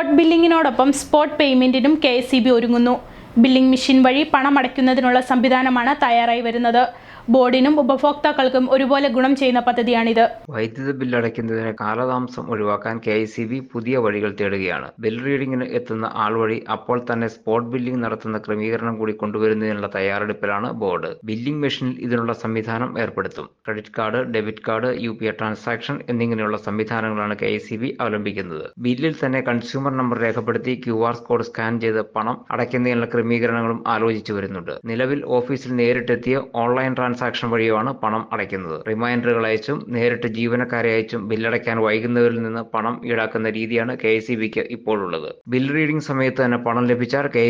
Spot ബില്ലിങ്ങിനോടൊപ്പം spot പേയ്മെന്റിനും K ഒരുങ്ങുന്നു. ബില്ലിംഗ് മെഷീൻ വഴി പണം അടയ്ക്കുന്നതിനുള്ള സംവിധാനമാണ് തയ്യാറായി വരുന്നത്. ബോർഡിനും ഉപഭോക്താക്കൾക്കും ഒരുപോലെ ഗുണം ചെയ്യുന്ന പദ്ധതിയാണിത്. വൈദ്യുത ബിൽ അടയ്ക്കുന്നതിന് കാലതാമസം ഒഴിവാക്കാൻ കെ പുതിയ വഴികൾ തേടുകയാണ്. ബിൽ റീഡിംഗിന് എത്തുന്ന ആൾ വഴി അപ്പോൾ തന്നെ സ്പോട്ട് ബില്ലിംഗ് നടത്തുന്ന ക്രമീകരണം കൂടി കൊണ്ടുവരുന്നതിനുള്ള തയ്യാറെടുപ്പിലാണ് ബോർഡ്. ബില്ലിംഗ് മെഷീനിൽ ഇതിനുള്ള സംവിധാനം ഏർപ്പെടുത്തും. Credit card debit card U P I transaction എന്നിങ്ങനെയുള്ള സംവിധാനങ്ങളാണ് കെ അവലംബിക്കുന്നത്. ബില്ലിൽ തന്നെ കൺസ്യൂമർ നമ്പർ രേഖപ്പെടുത്തി ക്യു ആർ കോഡ് സ്കാൻ ചെയ്ത് പണം അടയ്ക്കുന്നതിനുള്ള ക്രമീകരണങ്ങളും ആലോചിച്ചു വരുന്നുണ്ട്. നിലവിൽ ഓഫീസിൽ നേരിട്ടെത്തിയ ഓൺലൈൻ ട്രാൻസാക്ഷൻ വഴിയുമാണ് പണം അടയ്ക്കുന്നത്. റിമൈൻഡറുകൾ അയച്ചും നേരിട്ട് ജീവനക്കാരെ അയച്ചും ബില്ലടയ്ക്കാൻ വൈകുന്നവരിൽ നിന്ന് പണം ഈടാക്കുന്ന രീതിയാണ് കെ എസ് ഇപ്പോഴുള്ളത്. ബിൽ റീഡിംഗ് സമയത്ത് തന്നെ പണം ലഭിച്ചാൽ കെ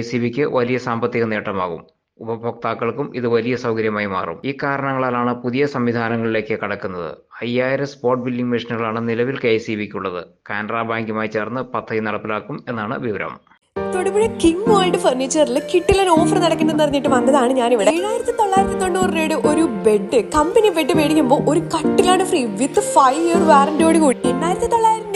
വലിയ സാമ്പത്തിക നേട്ടമാകും. ഉപഭോക്താക്കൾക്കും ഇത് വലിയ സൗകര്യമായി മാറും. ഈ കാരണങ്ങളാലാണ് പുതിയ സംവിധാനങ്ങളിലേക്ക് കടക്കുന്നത്. അയ്യായിരം സ്പോട്ട് ബില്ലിംഗ് മെഷീനുകളാണ് നിലവിൽ കെ എസ് കാനറ ബാങ്കുമായി ചേർന്ന് പദ്ധതി നടപ്പിലാക്കും എന്നാണ് വിവരം. തൊടുപുഴ കിങ് വേൾഡ് ഫർണിച്ചറിൽ കിട്ടിലൻ ഓഫർ നടക്കുന്നെന്ന് അറിഞ്ഞിട്ട് വന്നതാണ് ഞാനിവിടെ. ഏഴായിരത്തി തൊള്ളായിരത്തി തൊണ്ണൂറ് രൂപയുടെ ബെഡ് കമ്പനി ബെഡ് മേടിക്കുമ്പോൾ ഒരു കട്ടിലാണ് ഫ്രീ വിത്ത് ഫൈവ് ഇയർ വാറന്റിയോട് കൂടി. എണ്ണായിരത്തി തൊള്ളായിരം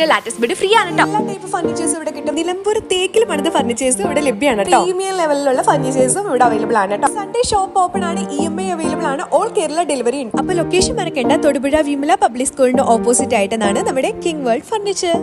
നാനൂറിന്റെ ലാറ്റസ്റ്റ് ബെഡ് ഫ്രീ ആണ് കേട്ടോ എല്ലാ ടൈപ്പ് ഫർണിച്ചേഴ്സ് ഇവിടെ കിട്ടും. നിലമ്പൂർ തേക്കിൽ പണിത ഫർണിച്ചേഴ്സും ഇവിടെ ലഭ്യമാണ് പ്രീമിയം ലെവലിലുള്ള ഫർണിച്ചേഴ്സും ഇവിടെ അവൈലബിൾ ആണ് കേട്ടോ സൺഡേ ഷോപ്പ് ഓപ്പൺ ആണ് ഇ എം ഐ അവൈലബിൾ ആണ് ഓൾ കേരള ഡെലിവറി ഉണ്ട്. അപ്പൊ ലൊക്കേഷൻ മറക്കേണ്ട തൊടുപുഴ വിമല പബ്ലിക് സ്കൂളിന്റെ ഓപ്പോസിറ്റ് ആയിട്ടാണ് നമ്മുടെ കിങ് വേൾഡ് ഫർണിച്ചർ